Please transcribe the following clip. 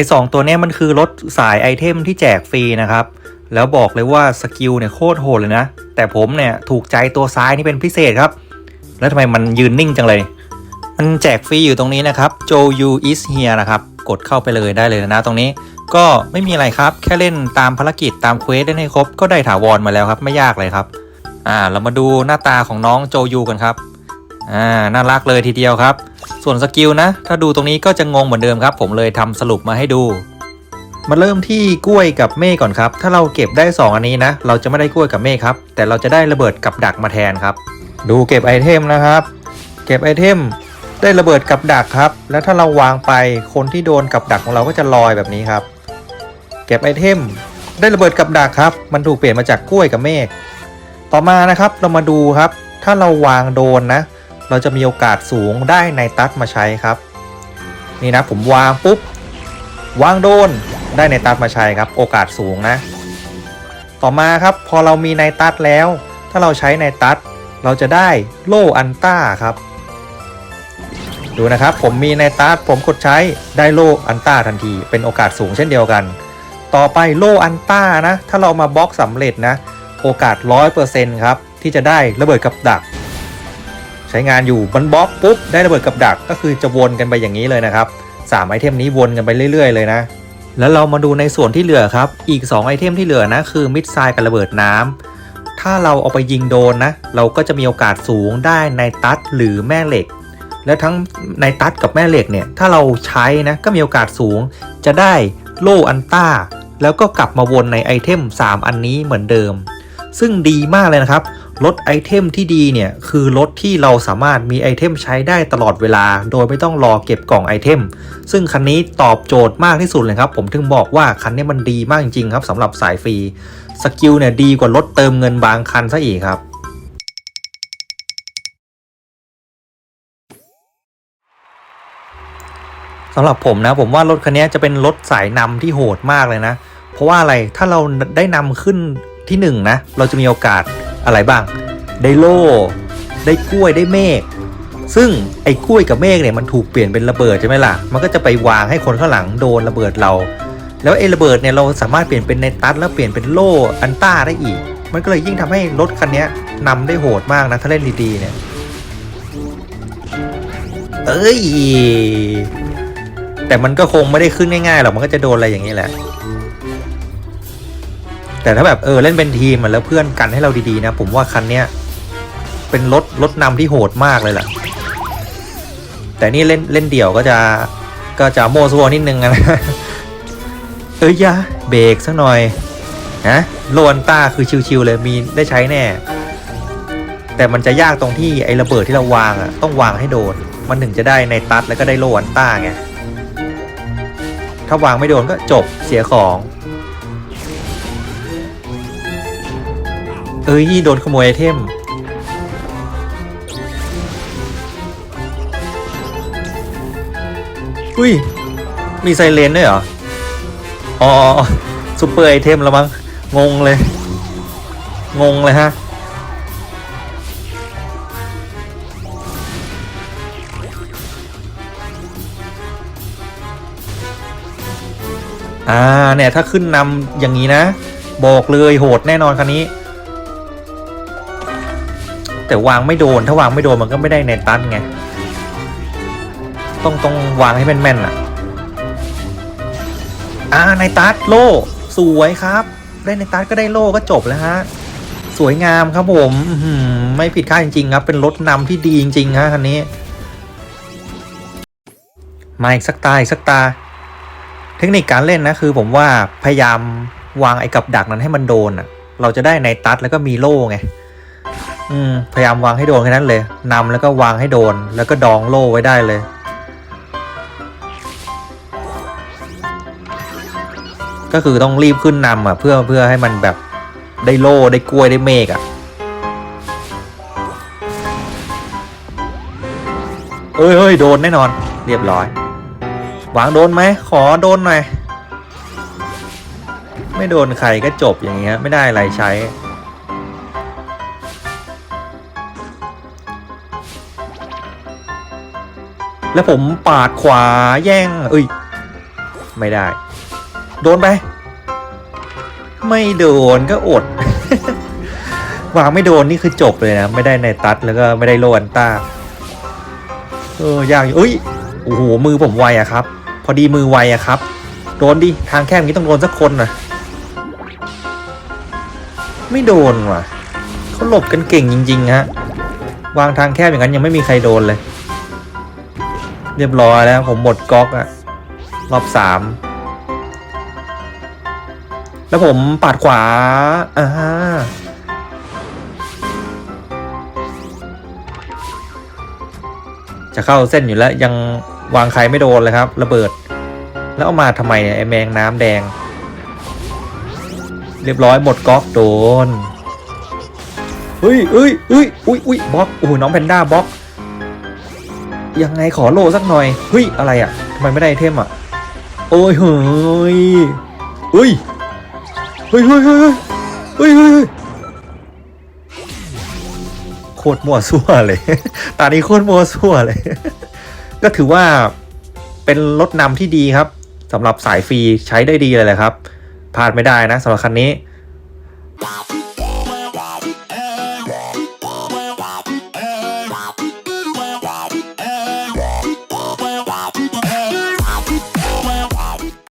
อ้สองตัวเนี้ยมันคือรถสายไอเทมที่แจกฟรีนะครับ แล้วบอกเลยว่าสกิลเนี่ยโคตรโหดเลยนะ แต่ผมเนี่ยถูกใจตัวซ้ายนี่เป็นพิเศษครับ แล้วทำไมมันยืนนิ่งจังเลย มันแจกฟรีอยู่ตรงนี้นะครับ Joe You is here นะครับกดเข้าไปเลยได้เลยนะตรงนี้ก็ไม่มีอะไรครับ แค่เล่นตามภารกิจตามเควสได้ให้ครบ ก็ได้ถาวรมาแล้วครับ ไม่ยากเลยครับ อ่า เรามาดูหน้าตาของน้องโจยูกันครับ อ่า น่ารักเลยทีเดียวครับ ส่วนสกิลนะ ถ้าดูตรงนี้ก็จะงงเหมือนเดิมครับ ผมเลยทำสรุปมาให้ดู มาเริ่มที่กล้วยกับเมฆก่อนครับ ถ้าเราเก็บได้ 2 อันนี้นะ เราจะไม่ได้กล้วยกับเมฆครับ แต่เราจะได้ระเบิดกับดักมาแทนครับ ดูเก็บไอเทมนะครับ เก็บไอเทมได้ระเบิดกับดักครับ แล้วถ้าเราวางไปคนที่โดนกับดักของเราก็จะลอยแบบนี้ครับ เก็บไอเทมได้ระเบิดกับดักครับ มันถูกเปลี่ยนมาจากกล้วยกับเมฆต่อมานะครับเรามาดูครับ ถ้าเราวางโดนนะ เราจะมีโอกาสสูงได้ในตัดมาใช้ครับ นี่นะผมวางปุ๊บวางโดนได้ในตัดมาใช้ครับ โอกาสสูงนะ ต่อมาครับพอเรามีในตัดแล้ว ถ้าเราใช้ในตัด เราจะได้โล่อันต้าครับ ดูนะครับผมมีในตัดผมกดใช้ได้โล่อันต้าทันที เป็นโอกาสสูงเช่นเดียวกัน ต่อไปโล่อันต้านะ ถ้าเรามาบล็อกสำเร็จนะ โอกาส 100%ครับที่จะได้ระเบิดกับดัก ใช้งานอยู่มันบล็อกปุ๊บได้ระเบิดกับดักก็คือจะวนกันไปอย่างนี้เลยนะครับ3ไอเทมนี้วนกันไปเรื่อย ๆ เลยนะ แล้วเรามาดูในส่วนที่เหลือครับ อีก 2 ไอเทมที่เหลือนะคือมิดไซด์กับระเบิดน้ำถ้าเราเอาไปยิงโดนนะ เราก็จะมีโอกาสสูงได้ในตัดหรือแม่เหล็ก แล้วทั้งในตัดกับแม่เหล็กเนี่ยถ้าเราใช้นะก็มีโอกาสสูง จะได้โล่อันต้าแล้วก็กลับมาวนในไอเทม 3 อันนี้เหมือนเดิม ซึ่งดีมากเลยนะครับ รถไอเทมที่ดีเนี่ยคือรถที่เราสามารถมีไอเทมใช้ได้ตลอดเวลา โดยไม่ต้องรอเก็บกล่องไอเทม ซึ่งคันนี้ตอบโจทย์มากที่สุดเลยครับ ผมถึงบอกว่าคันนี้มันดีมากจริงครับสำหรับสายฟรีสกิลเนี่ยดีกว่ารถเติมเงินบางคันซะอีกครับสำหรับผมนะผมว่ารถคันนี้จะเป็นรถสายนำที่โหดมากเลยนะ เพราะว่าอะไรถ้าเราได้นำขึ้นที่หนึ่งนะเราจะมีโอกาส อะไรบ้าง ได้โล่ ได้กล้วยได้เมฆซึ่งไอ้กล้วยกับเมฆเนี่ยมันถูกเปลี่ยนเป็นระเบิดใช่ไหมล่ะ มันก็จะไปวางให้คนข้างหลังโดนระเบิดเรา แล้วไอ้ระเบิดเนี่ยเราสามารถเปลี่ยนเป็นในตัดแล้วเปลี่ยนเป็นโล่อันต้าได้อีก มันก็เลยยิ่งทำให้รถคันนี้นำได้โหดมากนะถ้าเล่นดีๆเนี่ย เอ้ย แต่มันก็คงไม่ได้ขึ้นง่ายๆหรอก มันก็จะโดนอะไรอย่างนี้แหละ แต่ถ้าแบบเออเล่นเป็นทีมอะแล้วเพื่อนกันให้เราดีๆนะ ผมว่าคันเนี้ยเป็นรถรถนำที่โหดมากเลยแหละแต่นี่เล่นเล่นเดี่ยวก็จะก็จะโมซัวนิดนึงนะเอ้ยยาเบรกสักหน่อยนะโลอันต้าคือชิวๆเลยมีได้ใช้แน่ แต่มันจะยากตรงที่ไอ้ระเบิดที่เราวางอะต้องวางให้โดน มันถึงจะได้ในตัดแล้วก็ได้โลอันต้าไงถ้าวางไม่โดนก็จบเสียของ เอ้ยโดนขโมยไอเทม อุ้ย มีไซเรนด้วยเหรอ อ๋อซูเปอร์ไอเทมแล้วมั้ง งงเลย งงเลยฮะ อ่าเนี่ยถ้าขึ้นนำอย่างนี้นะ บอกเลยโหดแน่นอนคันนี้ แต่วางไม่โดน ถ้าวางไม่โดนมันก็ไม่ได้ในตันไง ต้องต้องวางให้แม่นๆอะ อ่าในตัดโล่สวยครับ ได้ในตัดก็ได้โล่ก็จบแล้วฮะ สวยงามครับผมอื้อหือไม่ผิดคาดจริงๆครับ เป็นรถนำที่ดีจริงๆฮะคันนี้ มาอีกสักตาอีกสักตา เทคนิคการเล่นนะคือผมว่าพยายามวางไอ้กับดักนั้นให้มันโดนอะ เราจะได้ในตัดแล้วก็มีโล่ไง อืมพยายามวางให้โดนแค่นั้นเลยนำแล้วก็วางให้โดน แล้วก็ดองโล่ไว้ได้เลย ก็คือต้องรีบขึ้นนำอะ เพื่อเพื่อให้มันแบบได้โล่ได้กล้วยได้เมฆอะเอ้ยเฮ้ยโดนแน่นอน เรียบร้อย วางโดนไหมขอโดนหน่อย ไม่โดนใครก็จบอย่างเงี้ย ไม่ได้อะไรใช้ แล้วผมปาดขวาแย่ง เอ้ย ไม่ได้ โดนไป ไม่โดนก็อด วางไม่โดนนี่คือจบเลยนะ ไม่ได้ในตัดแล้วก็ไม่ได้โลอันต้า เออยากอยู่เอ้ย โอ้โห มือผมไวอะครับ พอดีมือไวอะครับ โดนดิ ทางแคบนี้ต้องโดนสักคนนะไม่โดนว่ะ เขาหลบกันเก่งจริง ๆ ฮะ วางทางแคบอย่างนั้นยังไม่มีใครโดนเลย เรียบร้อยแล้ว ผมหมดก๊อกอะรอบสามแล้วผมปาดขวาอ่าจะเข้าเส้นอยู่แล้วยังวางใครไม่โดนเลยครับ ระเบิด แล้วเอามาทำไมเนี่ยไอแมงน้ำแดง เรียบร้อยหมดก๊อกโดนเฮ้ยเฮ้ยเฮ้ยอุ้ยอุ้ยบล็อกโอ้โหน้องแพนด้าบล็อก ยังไงขอโลสักหน่อยเฮ้ยอะไรอะทำไมไม่ได้เทมอะ โอ้ยเฮ้ยเฮ้ยเฮ้ยเฮ้ยเฮ้ยเฮ้ยโคตรมัวซั่วเลยตอนนี้โคตรมัวซั่วเลย ก็ถือว่าเป็นรถนำที่ดีครับสำหรับสายฟรีใช้ได้ดีเลยแหละครับพลาดไม่ได้นะสำหรับคันนี้